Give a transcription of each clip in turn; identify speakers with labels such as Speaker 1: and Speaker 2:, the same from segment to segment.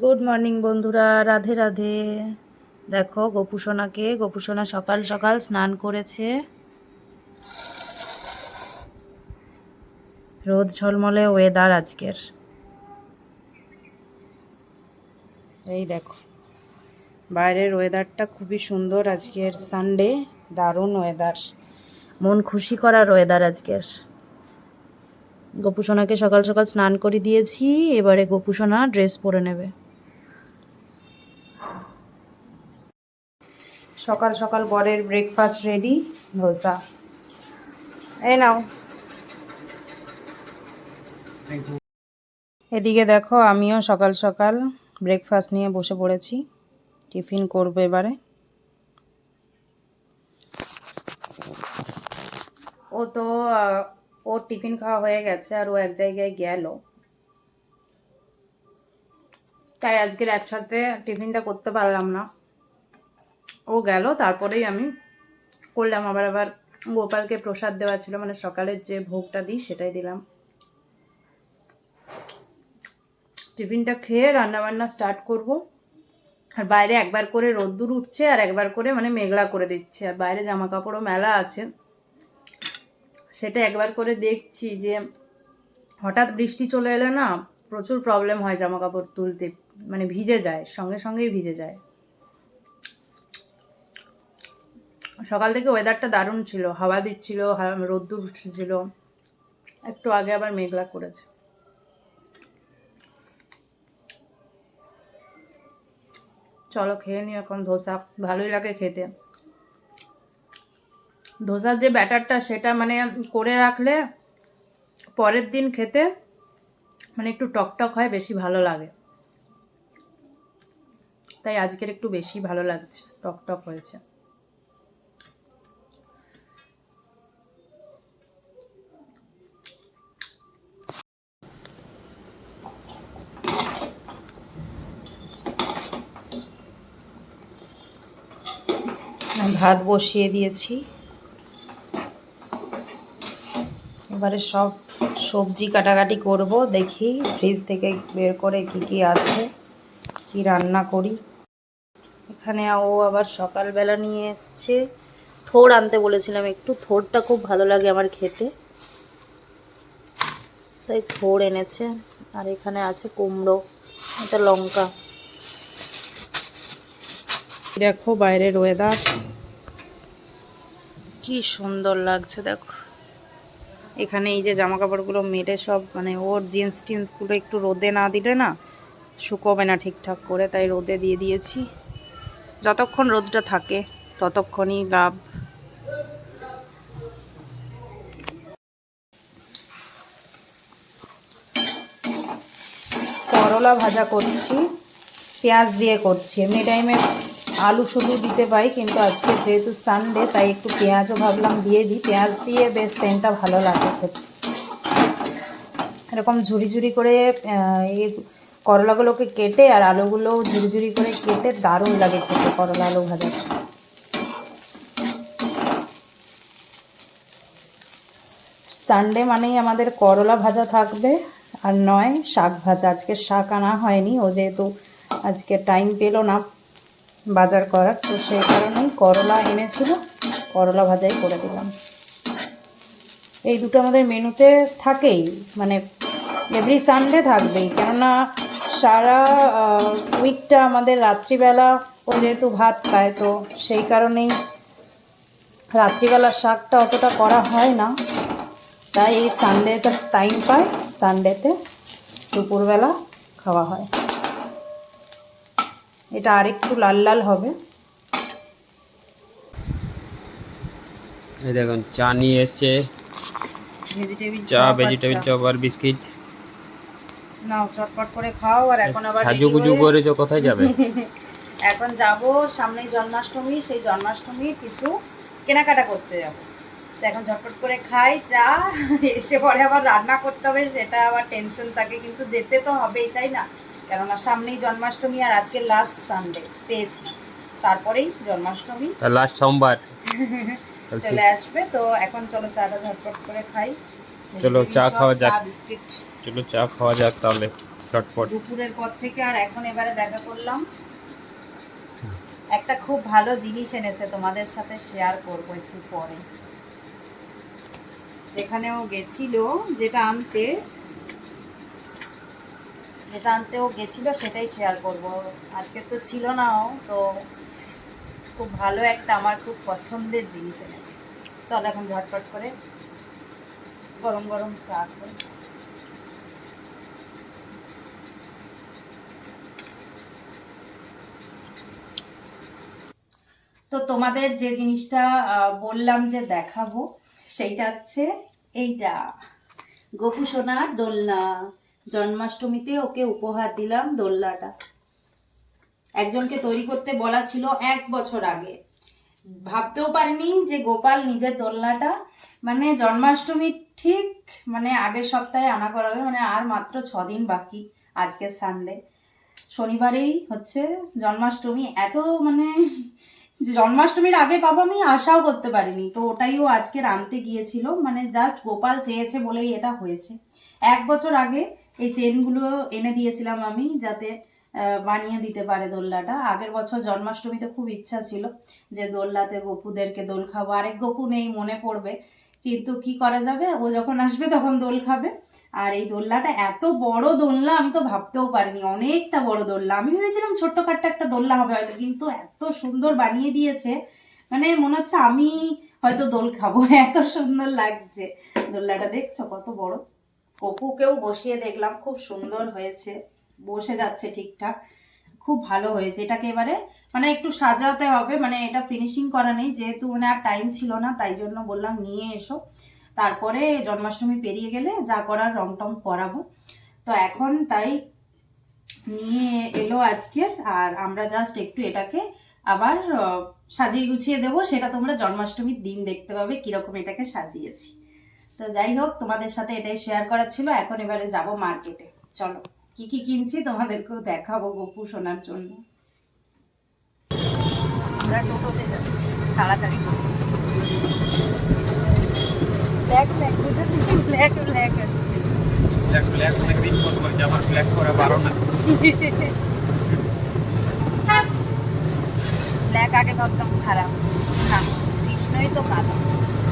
Speaker 1: Good morning বন্ধুরা। রাধে রাধে। দেখো, গোপুসোনাকে, গোপুসোনা সকাল সকাল স্নান করেছে। রোদ ঝলমলে ওয়েদার আজকের। এই দেখো, বাইরের ওয়েদারটা খুবই সুন্দর আজকের সানডে দারুণ ওয়েদার মন খুশি করার ওয়েদার আজকের। গোপুসোনাকে সকাল সকাল স্নান করে দিয়েছি, এবারে গোপুসোনা ড্রেস পরে নেবে। সকাল সকাল বরের ব্রেকফাস্ট রেডি ধোসা। এ নাও। এদিকে দেখো আমিও সকাল সকাল ব্রেকফাস্ট নিয়ে বসে পড়েছি। টিফিন করব এবারে। ও তো ওর টিফিন খাওয়া হয়ে গেছে আর ও এক জায়গায় গেল। তাই আজকের একসাথে টিফিনটা করতে পারলাম না। ও গেল, তারপরেই আমি করলাম। আবার আবার গোপালকে প্রসাদ দেওয়া ছিল মানে সকালের যে ভোগটা দিই সেটাই দিলাম। টিফিনটা খেয়ে রান্নাবান্না স্টার্ট করব। আর বাইরে একবার করে রোদ্দুর উঠছে আর একবার করে মানে মেঘলা করে দিচ্ছে। আর বাইরে জামা কাপড়ও মেলা আছে। সেটা একবার করে দেখছি যে হঠাৎ বৃষ্টি চলে এলে না প্রচুর প্রবলেম হয় জামা কাপড় তুলতে মানে ভিজে যায়, সঙ্গে সঙ্গেই ভিজে যায়। সকাল থেকে ওয়েদারটা দারুণ ছিল। হাওয়া দিচ্ছিল রোদ্দুর উঠছিল। একটু আগে আবার মেঘলা করেছে। চলো, খেয়ে নিও এখন ধোসা। ভালোই লাগে খেতে। ধোসার যে ব্যাটারটা, সেটা মানে করে রাখলে পরের দিন খেতে মানে একটু টকটক হয়, বেশি ভালো লাগে। তাই আজকের একটু বেশি ভালো লাগছে, টকটক হয়েছে। ভাত বসিয়ে দিয়েছি। এবারে সব সবজি কাটাকাটি করব, দেখি ফ্রিজ থেকে বের করে কি কি আছে, কি রান্না করি। এখানে ও আবার সকালবেলা নিয়ে এসছে। থোড় আনতে বলেছিলাম একটু, থোড়টা খুব ভালো লাগে আমার খেতে। তাই থোড় এনেছে, আর এখানে আছে কুমড়ো, এটা লঙ্কা। দেখো বাইরের ওয়েদার কি সুন্দর লাগছে, দেখো। এখানে এই যে জামা কাপড়গুলো মেরে সব মানে ওর জিন্স টিন্সগুলো একটু রোদে না দিলে না শুকোবে না ঠিকঠাক করে, তাই রোদে দিয়ে দিয়েছি। যতক্ষণ রোদটা থাকে, ততক্ষণই লাভ। করলা ভাজা করছি, পেঁয়াজ দিয়ে করছি। এমনি টাইমে আলু শুধু দিতে পাই কিন্তু আজকে যেহেতু সানডে তাই একটু পেঁয়াজও ভাবলাম দিয়ে দিই। পেঁয়াজ দিয়ে বেশ সেন্টটা ভালো লাগে খেতে। এরকম ঝুড়ি ঝুড়ি করে করলাগুলোকে কেটে আর আলুগুলো ঝুরি ঝুড়ি করে কেটে দারুণ লাগে খেতে করলা আলু ভাজা। সানডে মানেই আমাদের করলা ভাজা থাকবে আর নয়, শাক ভাজা। আজকে শাক আনা হয়নি, ও যেহেতু আজকে টাইম পেল না। বাজার করার তো সেই কারণেই করলা এনেছিল, করলা ভাজাই করে দিলাম। এই দুটো আমাদের মেনুতে থাকেই মানে এভরি সানডে থাকবেই। কেননা সারা উইকটা আমাদের রাত্রিবেলা ও যেহেতু ভাত খায়, তো সেই কারণেই রাত্রিবেলা শাকটা অতটা করা হয় না। তাই এই সানডেতে টাইম পায় সানডেতে দুপুরবেলা খাওয়া হয়। এটা আরেকটু লাল লাল হবে।
Speaker 2: এই দেখুন চা নিয়ে এসছে।
Speaker 1: ভেজিটেবিল
Speaker 2: চা ভেজিটেবিল চপ আর বিস্কিট।
Speaker 1: নাও চটপট করে খাও আর এখন আবার
Speaker 2: সাজুগুজু করেছ কোথায় যাবে?
Speaker 1: এখন যাব সামনেই জন্মাষ্টমী সেই জন্মাষ্টমী কিছু কেনাকাটা করতে যাব। তো এখন ঝটপট করে খাই চা এসে পরে আবার রান্না করতে হবে সেটা আবার টেনশন থাকে কিন্তু যেতে তো হবেই তাই না? কেননা সামনেই জন্মাষ্টমী আর আজকে লাস্ট সানডে পেয়েছি। তারপরেই জন্মাষ্টমী।
Speaker 2: লাস্ট সোমবার।
Speaker 1: চলে আসবে তো এখন চলো চাটা ঝটপট করে খাই।
Speaker 2: চলো, চা খাওয়া যাক।
Speaker 1: বিস্কিট।
Speaker 2: চলো চা খাওয়া যাক তাহলে চটপট
Speaker 1: দুপুরের পর থেকে আর এখন এবারে দেখা করলাম। একটা খুব ভালো জিনিস এনেছে তোমাদের সাথে শেয়ার করব একটু পরে। যেখানে ও গেছিল যেটা আনতে যেটা আনতে ও গেছিল সেটাই শেয়ার করব। আজকে তো ছিল না ও, তো খুব ভালো একটা আমার খুব পছন্দের জিনিস এনেছে। চল এখন ঝটপট করে গরম গরম চা করি তো তোমাদের যে জিনিসটা বললাম যে দেখাবো, সেইটা হচ্ছে এইটা। গপু সোনার দোলনা। জন্মাষ্টমীতে ওকে উপহার দিলাম দোলনাটা। একজনকে তৈরি করতে বলা ছিল এক বছর আগে। ভাবতেও পারিনি যে গোপাল নিজের দোলনাটা মানে জন্মাষ্টমী ঠিক মানে আগের সপ্তাহে আনা করাবে মানে আর মাত্র ছ দিন বাকি, আজকের সানডে শনিবারেই হচ্ছে জন্মাষ্টমী, এত মানে জন্মাষ্টমীর আগে পাবো আমি আশাও করতে পারিনি। তো ওটাই ও আজকে আনতে গিয়েছিল মানে জাস্ট গোপাল চেয়েছে বলেই এটা হয়েছে। এক বছর আগে এই চেনগুলো এনে দিয়েছিলাম আমি যাতে বানিয়ে দিতে পারে দোল্লাটা আগের বছর জন্মাষ্টমীতে খুব ইচ্ছা ছিল যে দোল্লাতে গপুদেরকে দোল খাব। আরেক গপু নেই, মনে পড়বে। কিন্তু কি করা যাবে? ও যখন আসবে তখন দোল খাবে। আর এই দোলনাটা এত বড় দোলনা, আমি তো ভাবতেও পারিনি। অনেকটা বড় দোলনা। আমি ভেবেছিলাম ছোট্টখাট্ট একটা দোলনা হবে হয়তো, কিন্তু এত সুন্দর বানিয়ে দিয়েছে। মানে মনে হচ্ছে আমি হয়তো দোল খাব। এত সুন্দর লাগছে। দোলনাটা দেখছ কত বড়? অপুকেও বসিয়ে দেখলাম, খুব সুন্দর হয়েছে। বসে যাচ্ছে ঠিকঠাক। খুব ভালো হয়েছে। এটাকে এবারে মানে একটু সাজাতে হবে মানে এটা ফিনিশিং করা নেই, যেহেতু মানে আর টাইম ছিল না, তাই জন্য বললাম নিয়ে এসো। তারপরে জন্মাষ্টমী পেরিয়ে গেলে যা করার রং টং করাবো। তো এখন তাই নিয়ে এলো আজকের, আর আমরা জাস্ট একটু এটাকে আবার সাজিয়ে গুছিয়ে দেবো। সেটা তোমরা জন্মাষ্টমীর দিন দেখতে পাবে কীরকম এটাকে সাজিয়েছি। তো যাই হোক তোমাদের সাথে এটাই শেয়ার করার ছিল। এখন এবারে যাব মার্কেটে চলো কি কি কিনছি তোমাদেরকেও দেখাবো গপু শোনার জন্য। আমরা টোটোতে যাচ্ছি তাড়াতাড়ি ব্ল্যাক ব্ল্যাক ব্ল্যাক ব্ল্যাক আছে।
Speaker 2: ব্ল্যাক ব্ল্যাক অনেকদিন পর বলছে আমার ব্ল্যাক করা বারো না।
Speaker 1: ব্ল্যাক আগে ভাবতাম খারাপ। না কৃষ্ণই তো কালো।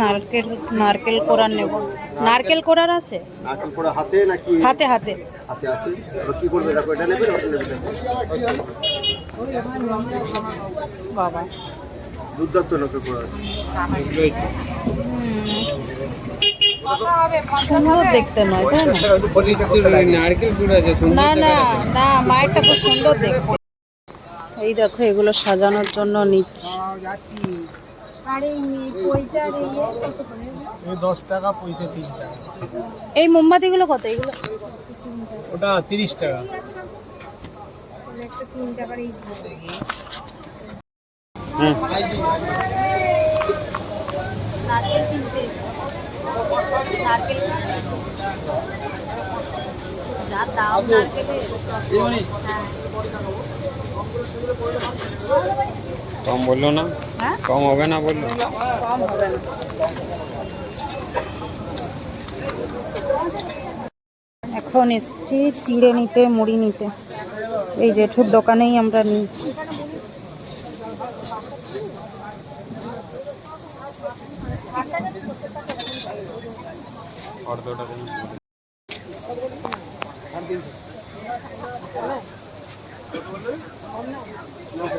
Speaker 1: নারকেল নারকেল কোরার নেব। নারকেল কোরার আছে?
Speaker 3: নারকেল পোড়া হাতে নাকি?
Speaker 1: হাতে হাতে।
Speaker 3: হাতে আছে। কি করবে? দেখো এটা নেবে
Speaker 1: বাবা।
Speaker 3: দুর্দান্ত নারকেল
Speaker 2: তো।
Speaker 1: সুন্দর দেখতে নয় তাই না?
Speaker 2: নারকেল
Speaker 1: না না না মায়েরটা খুব সুন্দর দেখতে। এই দেখো এগুলো সাজানোর জন্য নিচ্ছি।
Speaker 3: দশ টাকা পঁয়ত্রিশ টাকা।
Speaker 1: এই মোমবাতিগুলো কত? এগুলো
Speaker 3: ওটা তিরিশ টাকা।
Speaker 1: যা দাম নারকেলের হ্যাঁ
Speaker 2: কম বলল না?
Speaker 1: হ্যাঁ?
Speaker 2: কম হবে না বলল?
Speaker 1: কম হবে না। এখন এসছি চিড়ে নিতে মুড়ি নিতে। এই জেঠুর দোকানেই আমরা নিই।
Speaker 2: ফর্দটা দেন।
Speaker 1: পাঁচশো চিড়ে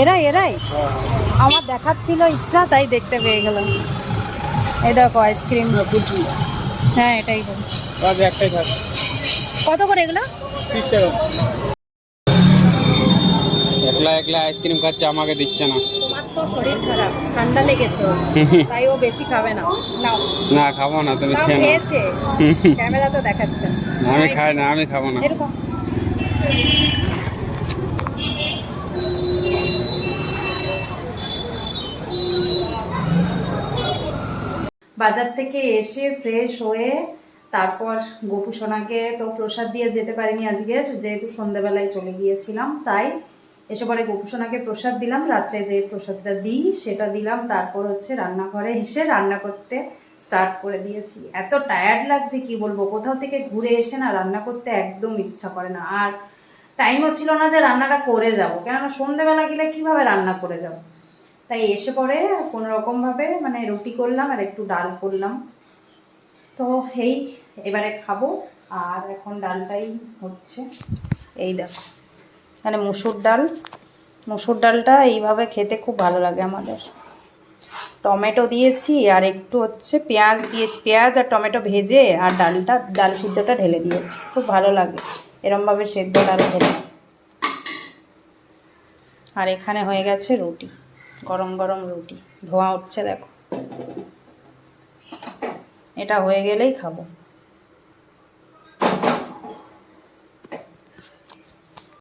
Speaker 1: এরাই এরাই। আমার দেখার ছিল ইচ্ছা তাই দেখতে পেয়ে গেলাম। এই দেখো আইসক্রিম। হ্যাঁ এটাই কত করে এগুলো?
Speaker 2: একলা একলা আইসক্রিম খাচ্ছে আমাকে দিচ্ছে না।
Speaker 1: তো শরীর খারাপ ঠান্ডা লেগেছে। তাই ও বেশি খাবে না। নাও।
Speaker 2: না খাব না তুমি খেয়ে নাও।
Speaker 1: খেয়েছে। ক্যামেরা তো দেখাচ্ছে।
Speaker 2: আমি খাই না আমি খাব না।
Speaker 1: এরকম। বাজার থেকে এসে ফ্রেশ হয়ে তারপর গোপু সোনাকে তো প্রসাদ দিয়ে যেতে পারিনি আজকের, যেহেতু সন্ধ্যেবেলায় চলে গিয়েছিলাম, তাই এসে পরে গোপু সোনাকে প্রসাদ দিলাম, রাত্রে যে প্রসাদটা দিই সেটা দিলাম, তারপর হচ্ছে রান্নাঘরে এসে রান্না করতে স্টার্ট করে দিয়েছি। এত টায়ার্ড লাগছে, কি বলব? কোথাও থেকে ঘুরে এসে না রান্না করতে একদম ইচ্ছা করে না। আর টাইমও ছিল না যে রান্নাটা করে যাব। কেননা সন্ধেবেলা গেলে কীভাবে রান্না করে যাব? তাই এসে পরে কোনো রকমভাবে মানে রুটি করলাম আর একটু ডাল করলাম। তো এই এবারে খাব আর এখন ডালটাই হচ্ছে। এই দেখো মানে মুসুর ডাল। মুসুর ডালটা এইভাবে খেতে খুব ভালো লাগে আমাদের। টমেটো দিয়েছি আর একটু হচ্ছে পেঁয়াজ দিয়েছি। পেঁয়াজ আর টমেটো ভেজে আর ডালটা, ডাল সিদ্ধটা ঢেলে দিয়েছি। খুব ভালো লাগে এরমভাবে সেদ্ধ ডাল ঢেলে আর এখানে হয়ে গেছে রুটি। গরম গরম রুটি। ধোঁয়া উঠছে দেখো। এটা হয়ে গেলেই খাব।